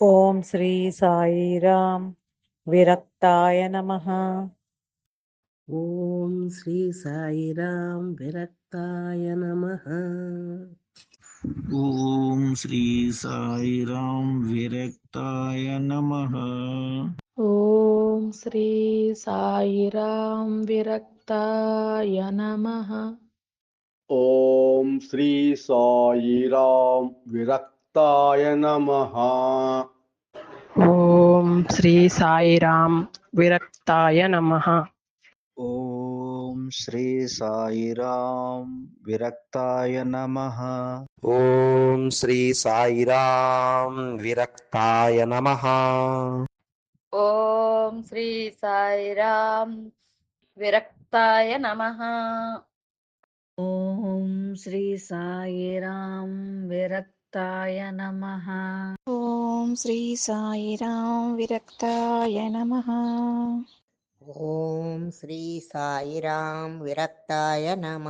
ఓం శ్రీ సాయిరామ్ విరక్తాయ నమః ఓం శ్రీ సాయిరాం విరక్తాయ నమ ఓం శ్రీ సాయిరాం విరక్తాయ నమః ఓం శ్రీ సాయిరాం విరక్తాయ నమః ఓం శ్రీ సాయిరాం విరక్తాయ నమ. ఓం శ్రీ సాయిరాం విరక్తాయ నమః. ఓం శ్రీ సాయిరాం విరక్తాయ నమః. ఓం శ్రీ సాయిరాం విరక్తాయ నమః. ఓం శ్రీ సాయిరాం విరక్తాయ నమః. ఓం శ్రీ సాయిరామ్ విరక్తాయ నమః. ఓం శ్రీ సాయిరాం విరక్తాయ నమః. ఓం శ్రీ సాయిరాం విరక్తాయ నమ.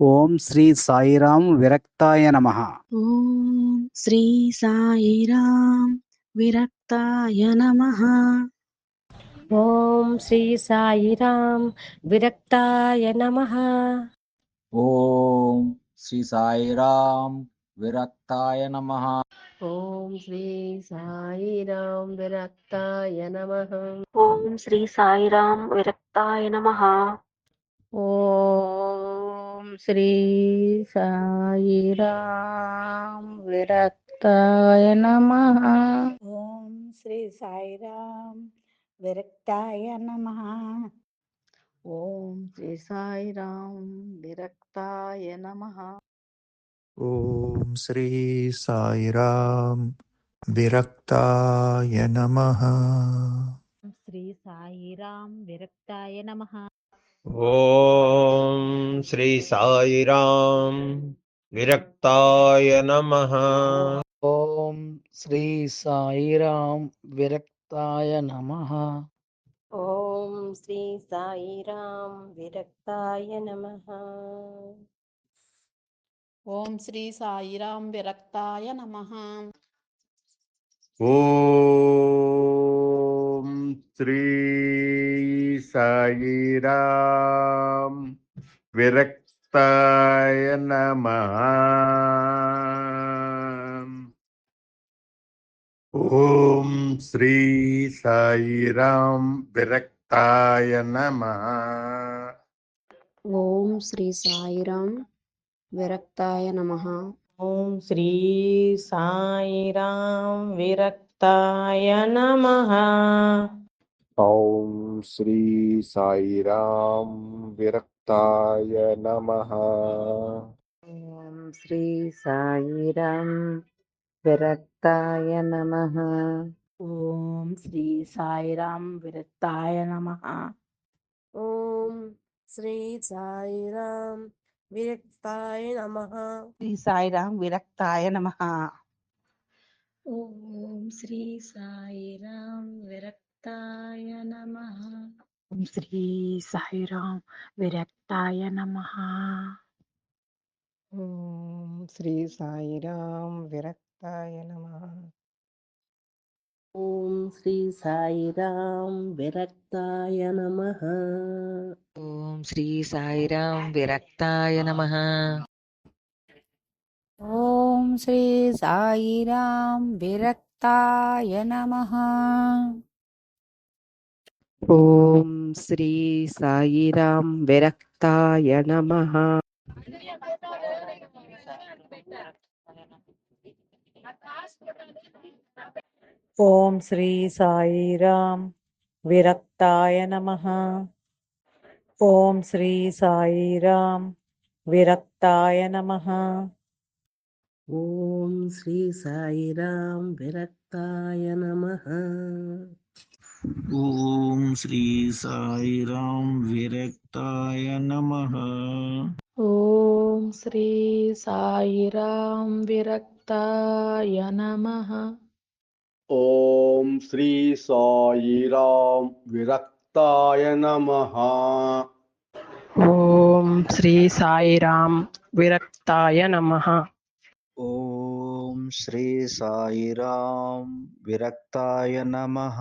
ఓం శ్రీ సాయిరాం విరక్తాయ నమ. ఓం శ్రీ సాయిరాం విరక్తాయ నమః. ఓం శ్రీ సాయిరాం విరక్తాయ నమః. ఓం శ్రీ సాయిరాం విరక్తాయ నమః. ఓం శ్రీ సాయిరాం విరక్తాయ నమః. ఓం శ్రీ సాయిరాం విరక్తాయ నమః. ఓం శ్రీ సాయిరాం విరక్తాయ నమః. ఓం శ్రీ సాయిరామ్ విరక్తాయ నమః. ఓం శ్రీ సాయిరాం విరక్తాయ నమః. ఓం శ్రీ సాయిరాం విరక్తాయ నమః శ్రీ సాయిరామ్ విరక్తాయ నమః ఓం శ్రీ సాయిరాం విరక్తాయ నమః ఓం శ్రీ సాయిరాం విరక్తాయ నమః ఓం శ్రీ సాయిరాం విరక్తాయ నమః ఓం శ్రీ సాయిరాం విరక్తాయ నమః ఓం శ్రీ సాయిరాం విరక్తాయ నమ ఓం శ్రీ సాయిరాం విరక్తాయ నమ ఓం శ్రీ సాయిరాం విరక్తాయ నమః. ఓం శ్రీ సాయిరాం విరక్తాయ నమః. ఓం శ్రీ సాయిరాం విరక్తాయ నమ. ఓం శ్రీ సాయిరామ్ విరక్తాయ నమః. ఓం శ్రీ సాయిరాం విరక్తాయ నమః. ఓం శ్రీ సాయిరాం విరక్తాయ నమః. శ్రీ సాయిరాం విరక్తాయ నమ. ఓం శ్రీ సాయిరాం విరక్తాయ నమః. ఓం శ్రీ సాయిరాం విరక్తాయ నమః. ఓం శ్రీ సాయిరాం విరక్తాయ నమ. ఓం శ్రీ సాయిరాం విరక్తాయ నమ. ఓం శ్రీ సాయిరాం విరక్తాయ నమ. ఓం శ్రీ సాయిరాం విరక్తాయ నమః. ఓం శ్రీ సాయిరాం విరక్తాయ నమ. ఓం శ్రీ సాయిరామ్ విరక్తాయ నమః. ఓం శ్రీ సాయిరామ్ విరక్తాయ నమః. ఓం శ్రీ సాయిరాం విరక్తాయ నమ. ఓం శ్రీ సాయిరాం విరక్తాయ నమః. ఓం శ్రీ సాయిరాం విరక్తాయ నమః. ఓం శ్రీ సాయిరాం విరక్తాయ నమ ఓం శ్రీ సాయిరాం విరక్తాయ నమః ఓం శ్రీ సాయిరాం విరక్తాయ నమః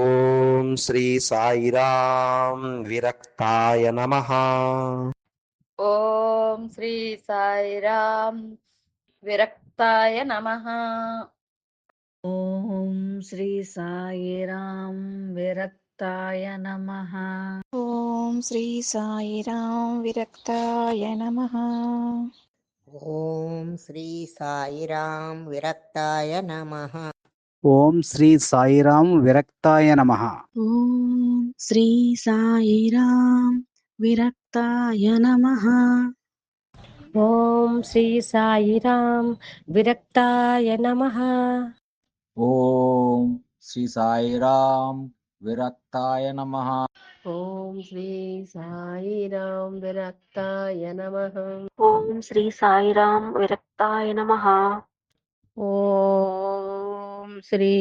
ఓం శ్రీ సాయిరాం విరక్తాయ నమః ఓం శ్రీ సాయిరాం విరక్తాయ నమః ఓం శ్రీ సాయిరాం విరక్తాయ నమః. ఓం శ్రీ సాయిరాం విరక్తాయ నమః. ఓం శ్రీ సాయిరాం విరక్తాయ నమః. ఓం శ్రీ సాయిరాం విరక్తాయ నమ. ఓం శ్రీ సాయిరాం విరక్తాయ నమః. ఓం శ్రీ సాయిరాం విరక్తాయ నమః. ஓம் ஸ்ரீ சாய்ராம் விரக்தாய நமஹா ஓம் ஸ்ரீ சாயிராம் விரக்தாய நமஹ ஓம் ஸ்ரீ சாய்ராம் விரக்தாய நமஹா ஓம் ஸ்ரீ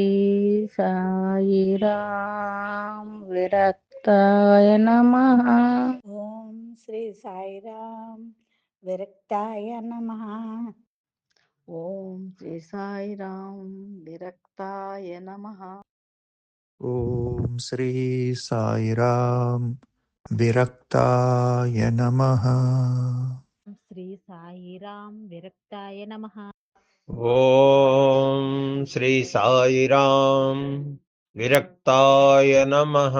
சாயிராம் விரக்தாய நமஹா ஓம் ஸ்ரீ சாய்ராம் விரக்தாய நமஹா ఓం శ్రీ సాయిరాం విరక్తాయ నమః. ఓం శ్రీ సాయిరాం విరక్తాయ నమః. శ్రీ సాయిరాం విరక్తాయ నమః. ఓం శ్రీ సాయిరాం విరక్తాయ నమః.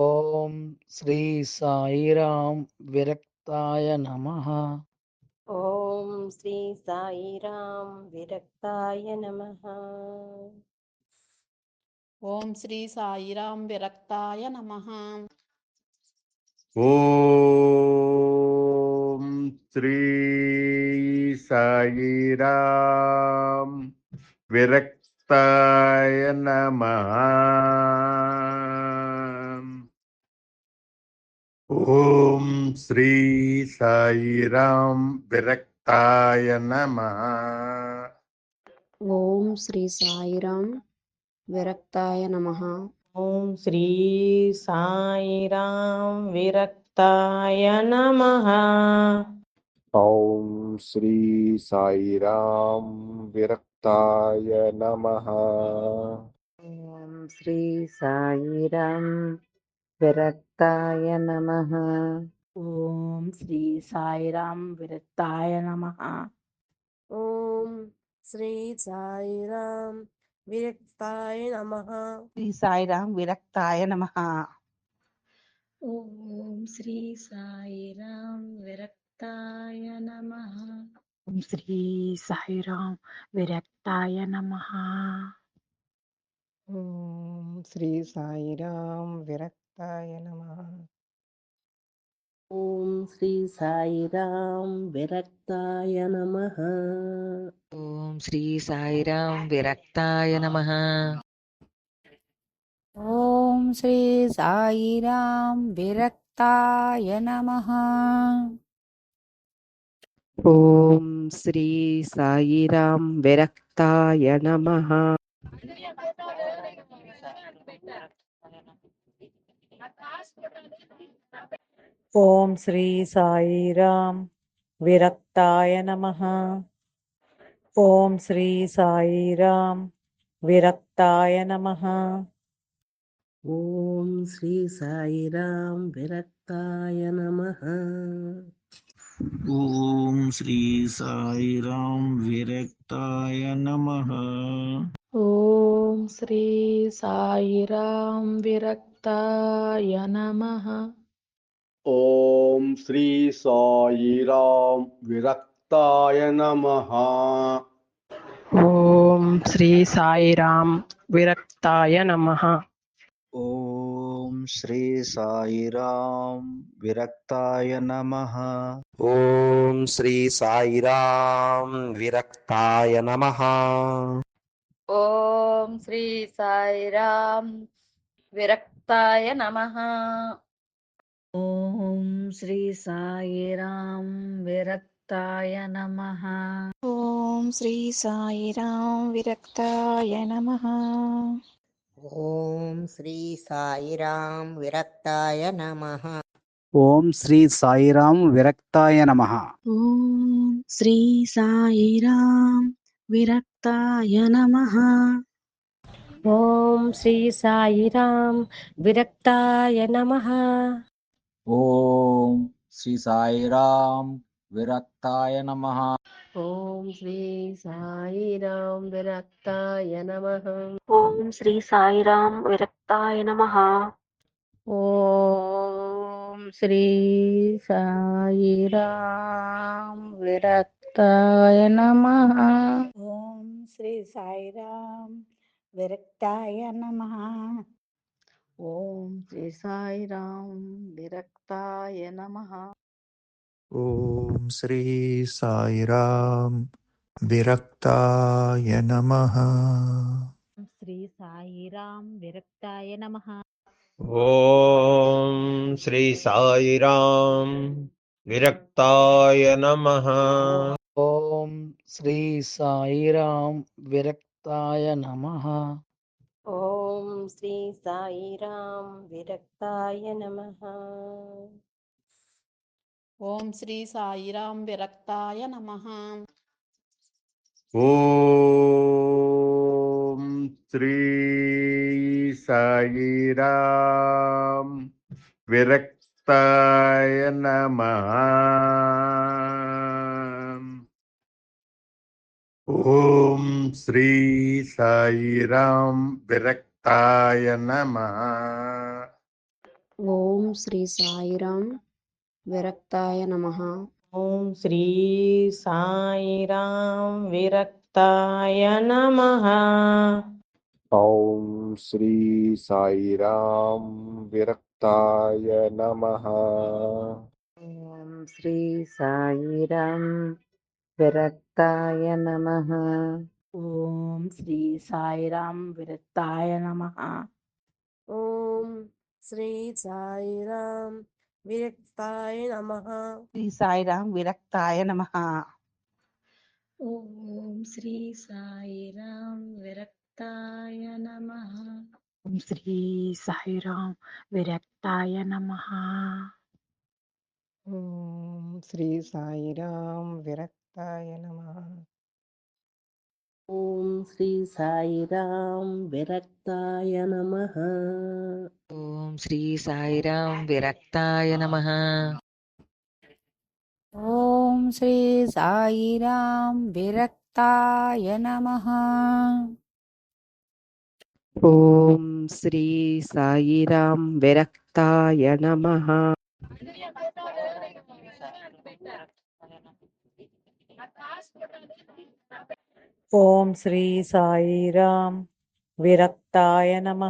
ఓం శ్రీ సాయిరాం విరక్తాయ నమః. ఓం శ్రీ సాయిరాం విరక్తాయ నమః. ఓం శ్రీ సాయిరాం విరక్తాయ నమః. ఓం శ్రీ సాయిరాం విరక్తాయ నమః. ఓం శ్రీ సాయిరాం విరక్తాయ నమః. ఓం శ్రీ సాయిరాం విరక్తాయ నమః. ఓం శ్రీ సాయిరాం విరక్తాయ నమః. ఓం శ్రీ సాయిరాం విరక్తాయ నమః. ఓం శ్రీ సాయిరాం విరక్తాయ నమః. ఓం శ్రీ సాయిరాం విరక్తాయ నమః. ఓం శ్రీ సాయిరాం విరక్తాయ నమః. శ్రీ సాయిరాం విరక్తాయ నమః. ఓం శ్రీ సాయిరాం విరక్తాయ నమః. ఓం శ్రీ సాయిరాం విరక్తాయ నమః. ఓం శ్రీ సాయిరాం విరక్తాయ నమః. ఓం శ్రీ సాయిరాం విరక్తాయ నమః. ఓం శ్రీ సాయిరాం విరక్తాయ నమః. ఓం శ్రీ సాయిరాం విరక్తాయ నమః. ఓం శ్రీ సాయిరాం విరక్తాయ నమః. ఓం శ్రీ సాయిరాం విరక్తాయ నమః. ఓం శ్రీ సాయిరాం విరక్తాయ నమః. ఓం శ్రీ సాయిరాం విరక్తాయ నమః. ఓం శ్రీ సాయిరాం విరక్తాయ నమః. ఓం శ్రీ సాయిరాం విరక్తాయ నమః. ஓம் ஸ்ரீ சாயிராம் விரக்தாய நமஹா ஓம் ஸ்ரீ சாயிராம் விரக்தாய நமஹா ஓம் ஸ்ரீ சாயிராம் விரக்தாய நமஹா ஓம் ஸ்ரீ சாயிராம் விரக்தாய நமஹா ஓம் ஸ்ரீ சாயிராம் விரக்தாய நமஹா ఓం శ్రీ సాయిరాం విరక్తాయ నమః. ఓం శ్రీ సాయిరాం విరక్తాయ నమః. ఓం శ్రీ సాయిరాం విరక్తాయ నమః. ఓం శ్రీ సాయిరాం విరక్తాయ నమ. ఓం శ్రీ సాయిరాం విరక్తాయ నమః. ఓం శ్రీ సాయిరాం విరక్తాయ నమః. ఓం శ్రీ సాయిరాం విరక్తాయ నమ. ఓం శ్రీ సాయిరాం విరక్తాయ నమః. ఓం శ్రీ సాయిరాం విరక్తాయ నమః. ఓం శ్రీ సాయిరాం విరక్తాయ నమ. ఓం శ్రీ సాయిరాం విరక్తాయ నమ. ఓం శ్రీ సాయిరాం విరక్తాయ నమ. ఓం శ్రీ సాయిరాం విరక్తాయ నమః. శ్రీ సాయిరాం విరక్తాయ నమః. ఓం శ్రీ సాయిరాం విరక్తాయ నమః. ఓం శ్రీ సాయిరాం విరక్తాయ నమ. ஓம் ஸ்ரீ சாயிராம் விரக்தாய நமஹா. ஓம் ஸ்ரீ சாயிராம் விரக்தாய நமஹா. ஓம் ஸ்ரீ சாயிராம் விரக்தாய நமஹா. ஓம் ஸ்ரீ சாயிராம் விரக் విరక్తాయ నమః. ఓం శ్రీ సాయిరాం విరక్తాయ నమః. ఓం శ్రీ సాయిరాం విరక్తాయ నమః. ఓం శ్రీ సాయిరాం విరక్తాయ నమః. ఓం శ్రీ సాయిరాం విరక్తాయ నమః. ఓం శ్రీ సాయిరాం విరక్తాయ నమ. ఓం శ్రీ సాయిరాం విరక్తాయ నమః. శ్రీ సాయిరాం విరక్తాయ నమ. ఓం శ్రీ సాయిరాం విరక్తాయ నమః. ఓం శ్రీ సాయిరాం విరక్తాయ నమ. ఓం శ్రీ సాయిరాం విరక్తాయ నమః. ఓం శ్రీ సాయిరాం విరక్తాయ నమః. ఓం శ్రీ సాయిరాం విరక్తాయ నమః. ఓం శ్రీ సాయిరాం విరక్తాయ నమ. ఓం శ్రీ సాయిరాం విరక్తాయ నమః. ఓం శ్రీ సాయిరాం విరక్తాయ నమ.